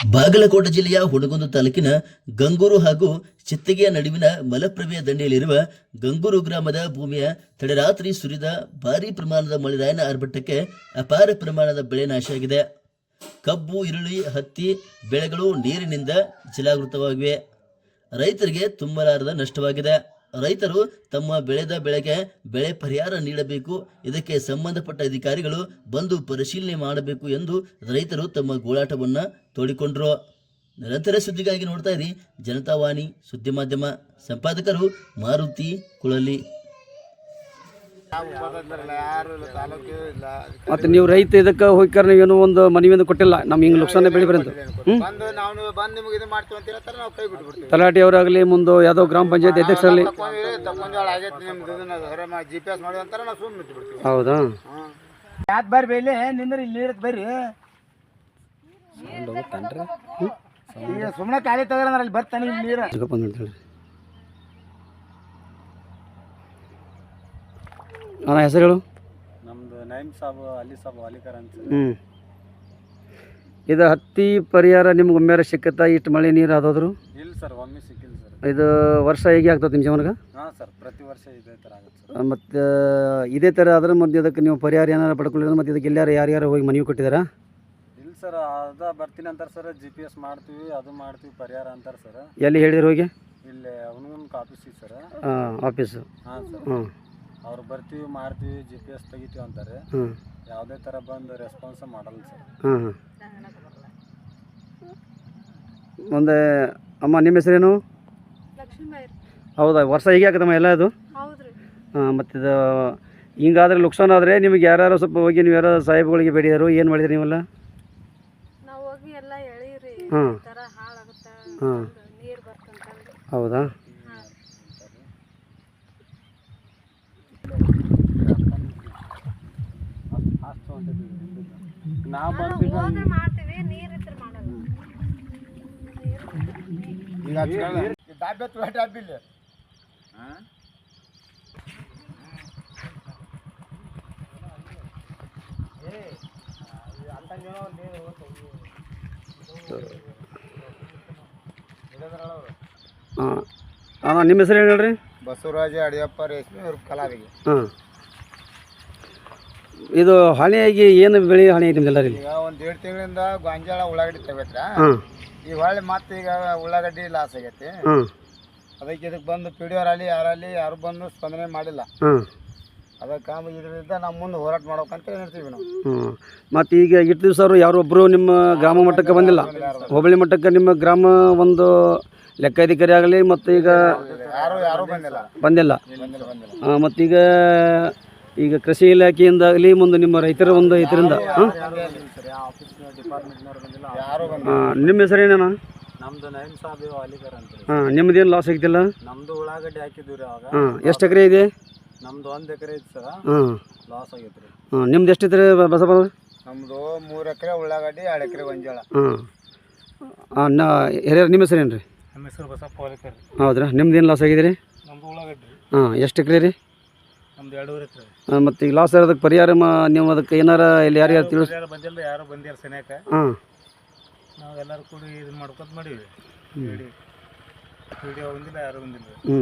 ಬಾಗಲಕೋಟೆ ಜಿಲ್ಲೆಯ ಹುಣಗುಂದು ತಾಲೂಕಿನ ಗಂಗೂರು ಹಾಗೂ ಚಿತ್ತಗೆಯ ನಡುವಿನ ಮಲಪ್ರಭೆಯ ದಂಡೆಯಲ್ಲಿರುವ ಗಂಗೂರು ಗ್ರಾಮದ ಭೂಮಿಯ ತಡರಾತ್ರಿ ಸುರಿದ ಭಾರೀ ಪ್ರಮಾಣದ ಮಳೆರಾಯನ ಆರ್ಭಟಕ್ಕೆ ಅಪಾರ ಪ್ರಮಾಣದ ಬೆಳೆ ನಾಶವಾಗಿದೆ ಕಬ್ಬು, ಈರುಳ್ಳಿ, ಹತ್ತಿ ಬೆಳೆಗಳು ನೀರಿನಿಂದ ಜಲಾವೃತವಾಗಿವೆ. ರೈತರಿಗೆ ತುಂಬಲಾರದ ನಷ್ಟವಾಗಿದೆ. ರೈತರು ತಮ್ಮ ಬೆಳೆದ ಬೆಳೆಗೆ ಬೆಳೆ ಪರಿಹಾರ ನೀಡಬೇಕು, ಇದಕ್ಕೆ ಸಂಬಂಧಪಟ್ಟ ಅಧಿಕಾರಿಗಳು ಬಂದು ಪರಿಶೀಲನೆ ಮಾಡಬೇಕು ಎಂದು ರೈತರು ತಮ್ಮ ಗೋಳಾಟವನ್ನು ತೋಡಿಕೊಂಡರು. ನಿರಂತರ ಸುದ್ದಿಗಾಗಿ ನೋಡ್ತಾ ಇರಿ ಜನತಾವಾಣಿ ಸುದ್ದಿ ಮಾಧ್ಯಮ. ಸಂಪಾದಕರು ಮಾರುತಿ ಕುಳಲಿ ಯಾರು ಇಲ್ಲ ತಾಲೂಕು ಇಲ್ಲ ಮತ್ತು ನೀವು ರೈತ ಇದಕ್ಕೆ ಹೋಗ್ಕಾರ ನೀವೇನು ಒಂದು ಮನವಿಯನ್ನು ಕೊಟ್ಟಿಲ್ಲ. ನಮ್ಗೆ ಹಿಂಗೆ ನುಕ್ಸಾನೇ ಬೆಳಿ ಬರಂತ. ಬಂದು ನಾವು ಬಂದು ನಿಮ್ಗೆ ಇದು ಮಾಡ್ತೀವಿ ಅಂತ ಹೇಳ್ತಾರೆ ನಾವು ಕೈ ಬಿಟ್ಬಿಡ್ತೀವಿ ತಲಾಟಿ ಅವರಾಗಲಿ ಮುಂದೆ ಯಾವುದೋ ಗ್ರಾಮ ಪಂಚಾಯತ್ ಅಧ್ಯಕ್ಷರಲ್ಲಿ. ಹೌದಾ? ಯಾತ್ ಬರ್ರಿ ಬೇಲಿ ನಿಂದ್ರಿ ಇಲ್ಲಿ ಬರ್ರಿ. ಸುಮ್ಮನೆ ಕಾಲಿ ತೆಗ್ರ ಅಲ್ಲಿ ಬರ್ತಾನೆ ಇಲ್ಲಿ ನೀರು ಸಿಗಪ್ಪ ಅಂತ ಹೇಳಿ ಅಣ್ಣ ಹೆಸರುಗಳು ನಮ್ದು ನೈಮ್ ಸಾಬು ಅಲಿ ಸಾಬು ಅಲಿಕರ್ ಅಂತ. ಹ್ಞೂ ಇದು ಹತ್ತಿ ಪರಿಹಾರ ನಿಮ್ಗೆ ಒಮ್ಮೆ ಸಿಕ್ಕತ್ತಾ? ಇಷ್ಟು ಮಳೆ ನೀರು ಆದೋದ್ರು? ಇಲ್ಲ ಸರ್ ಒಮ್ಮೆ ಸಿಕ್ಕಿಲ್ಲ ಸರ್. ಇದು ವರ್ಷ ಹೇಗೆ ಆಗ್ತದೆ ನಿಮ್ಮ ಜೀವನಕ್ಕೆ? ಹಾಂ ಸರ್ ಪ್ರತಿ ವರ್ಷ ಇದೇ ಥರ ಆಗುತ್ತೆ ಸರ್. ಮತ್ತು ಇದೇ ಥರ ಆದ್ರೆ ಮತ್ತೆ ಇದಕ್ಕೆ ನೀವು ಪರಿಹಾರ ಏನಾರು ಪಡ್ಕೊಳ್ಳಿ ಮತ್ತು ಇದಕ್ಕೆ ಎಲ್ಲಾರು ಯಾರ್ಯಾರು ಹೋಗಿ ಮನವಿ ಕೊಟ್ಟಿದ್ದಾರಾ ಇಲ್ಲ ಸರ್ ಅದ ಬರ್ತೀನಿ ಅಂತಾರೆ ಸರ್ ಜಿ ಪಿ ಎಸ್ ಮಾಡ್ತೀವಿ ಅದು ಮಾಡ್ತೀವಿ ಪರಿಹಾರ ಅಂತಾರೆ ಸರ್. ಎಲ್ಲಿ ಹೇಳಿದ್ರು ಹೋಗಿ? ಇಲ್ಲಿ ಆಫೀಸ್ ಆಫೀಸಿಗೆ ಸರ್. ಹಾಂ ಆಫೀಸು. ಹಾಂ ಸರ್. ಹ್ಞೂ ಅವ್ರು ಬರ್ತೀವಿ ಮಾಡ್ತೀವಿ ಜಿ ಪಿ ಎಸ್ ತೆಗಿತೀವಿ ಅಂತಾರೆ. ಹ್ಞೂ ಯಾವುದೇ ಥರ ಬಂದು ರೆಸ್ಪಾನ್ಸ್ ಮಾಡಲ್ಲ ಸರ್. ಹಾಂ ಹಾಂ ಮುಂದೆ ಅಮ್ಮ ನಿಮ್ಮ ಹೆಸರೇನು? ಲಕ್ಷ್ಮೀಬಾಯಿ. ಹೌದಾ ವರ್ಷ ಹೀಗೆ ಆಗತ್ತಮ್ಮ ಎಲ್ಲ ಇದು ಹೌದ್ರಿ. ಹಾಂ ಮತ್ತು ಇದು ಹಿಂಗಾದ್ರೆ ಲುಕ್ಸಾನ್ ಆದರೆ ನಿಮಗೆ ಯಾರು ಸ್ವಲ್ಪ ಹೋಗಿ ನೀವು ಯಾರು ಸಾಹೇಬ್ಗಳಿಗೆ ಬೇಡಿದಾರು ಏನು ಮಾಡಿದ್ರಿ ನೀವೆಲ್ಲ? ನಾವು ಹೋಗಿ ಎಲ್ಲ ಎಳೀರಿ ಹಾಂ ಈ ಥರ ಹಾಳಾಗುತ್ತ ಹಾಂ ನೀರು ಬರ್ತಂತಂದು ಹೌದಾ? ನಾವು ಬಂದು ಮಾಡ್ತೀವಿ ನೀರು ಇದ್ರೆ ಮಾಡಲ್ಲ. ಈಗ ಡಾಬೆ ತುಳ ಡಾಬಿ ಹಾಂ? ಹಾಂ. ನಿಮ್ಮ ಹೆಸರು ಏನು ಹೇಳ್ರಿ? ಬಸವರಾಜ ಅಡಿಯಪ್ಪ ರೇಷ್ಮೆ ಅವ್ರ ಕಲಾವಿಗೆ ಹಾಂ. ಇದು ಹಣೆಯಾಗಿ ಏನು ಬೆಳೆ ಹಾನಿ ಐತಿ ನಿಮ್ದೆಲ್ಲ ಇಲ್ಲಿ? ಈಗ ಒಂದ್ ಎರಡು ತಿಂಗಳಿಂದ ಗೊಂಜಾಳ ಉಳ್ಳಾಗಡ್ಡಿ ತೆಗತ್ರ? ಈ ಹೊಳ್ಳಿ ಮತ್ತೆ ಈಗ ಉಳ್ಳಾಗಡ್ಡಿ ಲಾಸ್ ಆಗೈತಿ. ಹಾಂ. ಅದಕ್ಕೆ ಇದಕ್ಕೆ ಬಂದು ಪಿ ಡಿ ಅಲ್ಲಿ ಯಾರಲ್ಲಿ ಯಾರು ಬಂದು ಸ್ಪಂದನೆ ಮಾಡಿಲ್ಲ. ಹಾಂ. ಅದಕ್ಕೆ ಇದರಿಂದ ನಾವು ಮುಂದೆ ಹೋರಾಟ ಮಾಡ್ಬೇಕಂತ ಹೇಳ್ತೀವಿ ನಾವು. ಹ್ಞೂ ಮತ್ತು ಈಗ ಇಷ್ಟು ದಿವಸ ಅವರು ಯಾರೊಬ್ಬರು ನಿಮ್ಮ ಗ್ರಾಮ ಮಟ್ಟಕ್ಕೆ ಬಂದಿಲ್ಲ? ಹೋಬಳಿ ಮಟ್ಟಕ್ಕೆ ನಿಮ್ಮ ಗ್ರಾಮ ಒಂದು ಲೆಕ್ಕಾಧಿಕಾರಿ ಆಗಲಿ ಮತ್ತು ಈಗ ಯಾರು ಯಾರು ಬಂದಿಲ್ಲ. ಬಂದಿಲ್ಲ. ಬಂದಿಲ್ಲ ಬಂದಿಲ್ಲ. ಮತ್ತೀಗ ಈಗ ಕೃಷಿ ಇಲಾಖೆಯಿಂದ ಆಗಲಿ ಮುಂದೆ ನಿಮ್ಮ ರೈತರ ಒಂದು ಇದರಿಂದ ಹಾಂ? ನಿಮ್ಮ ಹೆಸರೇನಣ್ಣ ನಮ್ದು ನೈಮ್ ಸಾಬು ಅಲಿಗರ್ ಅಂತ ಹಾಂ ನಿಮ್ಮದೇನು ಲಾಸ್ ಆಗಿದ್ದಿಲ್ಲ ನಮ್ದು ಉಳ್ಳಾಗಡ್ಡಿ ಹಾಕಿದ್ವಿ ರೀ ಅವಾಗ. ಹಾಂ ಎಷ್ಟು ಎಕರೆ ಇದೆ? ನಮ್ದು ಒಂದು ಎಕರೆ ಐತಿ ಸರ್. ಹಾಂ. ಲಾಸ್ ಆಗೈತೆ ರೀ. ಹಾಂ ನಿಮ್ದು ಎಷ್ಟು ಐತ್ರಿ ಬಸಪ್ಪ ನಮ್ದು ಮೂರು ಎಕರೆ ಉಳ್ಳಾಗಡ್ಡಿ ಎರಡು ಎಕರೆ ಗೊಂಜಾಳ. ಹಾಂ. ಹಾಂ ನಾ ಹಿರಿಯರು ನಿಮ್ಮ ಹೆಸರೇನು ರೀ ನಮ್ಮ ಹೆಸರು ಬಸಪ್ಪ ಅಲಿಕರ್. ಹೌದ್ರಾ? ನಿಮ್ದು ಏನು ಲಾಸ್ ಆಗಿದೆ ರೀ ನಮ್ದು ಉಳ್ಳಾಗಡ್ಡಿ. ಹಾಂ ಎಷ್ಟು ಎಕರೆ ರೀ? ನಮ್ದು ಎರಡೂವರೆ ಎಕರೆ. ಮತ್ತು ಈಗ ಲಾಸ್ ಇರೋದಕ್ಕೆ ಪರಿಹಾರ ಮಾ ನೀವು ಅದಕ್ಕೆ ಏನಾರ ಇಲ್ಲಿ ಯಾರು ಯಾರು ತಿಳಿಸ್ ಯಾರು ಬಂದಿಲ್ಲ ಯಾರು ಬಂದ್ಯಾರ ಸೆನ್ಯಾಕ ಹಾಂ. ನಾವು ಎಲ್ಲರೂ ಕೂಡಿ ಇದನ್ನ ಮಾಡ್ಕೊತ ಮಾಡೀವಿ. ಹೇಳಿ ವಿಡಿಯೋ ಬಂದಿಲ್ಲ ಯಾರು ಬಂದಿಲ್ಲ. ಹ್ಞೂ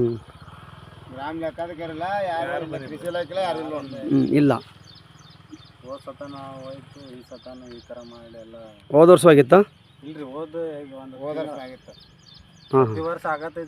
ಗ್ರಾಮ ಲೆಕ್ಕಾಧಿಕಾರಿಲ್ಲ ಯಾರು ಬಿಸಿಲು ಹಾಕಿಲ್ಲ ಯಾರು ಇಲ್ಲ ಒಂದು. ಹ್ಞೂ ಇಲ್ಲ. ಹೋದ ಸತ ನಾವು ಹೋಯ್ತು ಈ ಸತನ ಈ ಥರ ಮಾಡಿ ಎಲ್ಲ. ಹೋದ ವರ್ಷ ಆಗಿತ್ತಾ? ಇಲ್ರಿ ಹೋದ ಈಗ ಒಂದು ಹೋದ ವರ್ಷ ಆಗಿತ್ತು. ಹಾಂ. ಪ್ರತಿ ವರ್ಷ ಆಗತ್ತೈತಿ.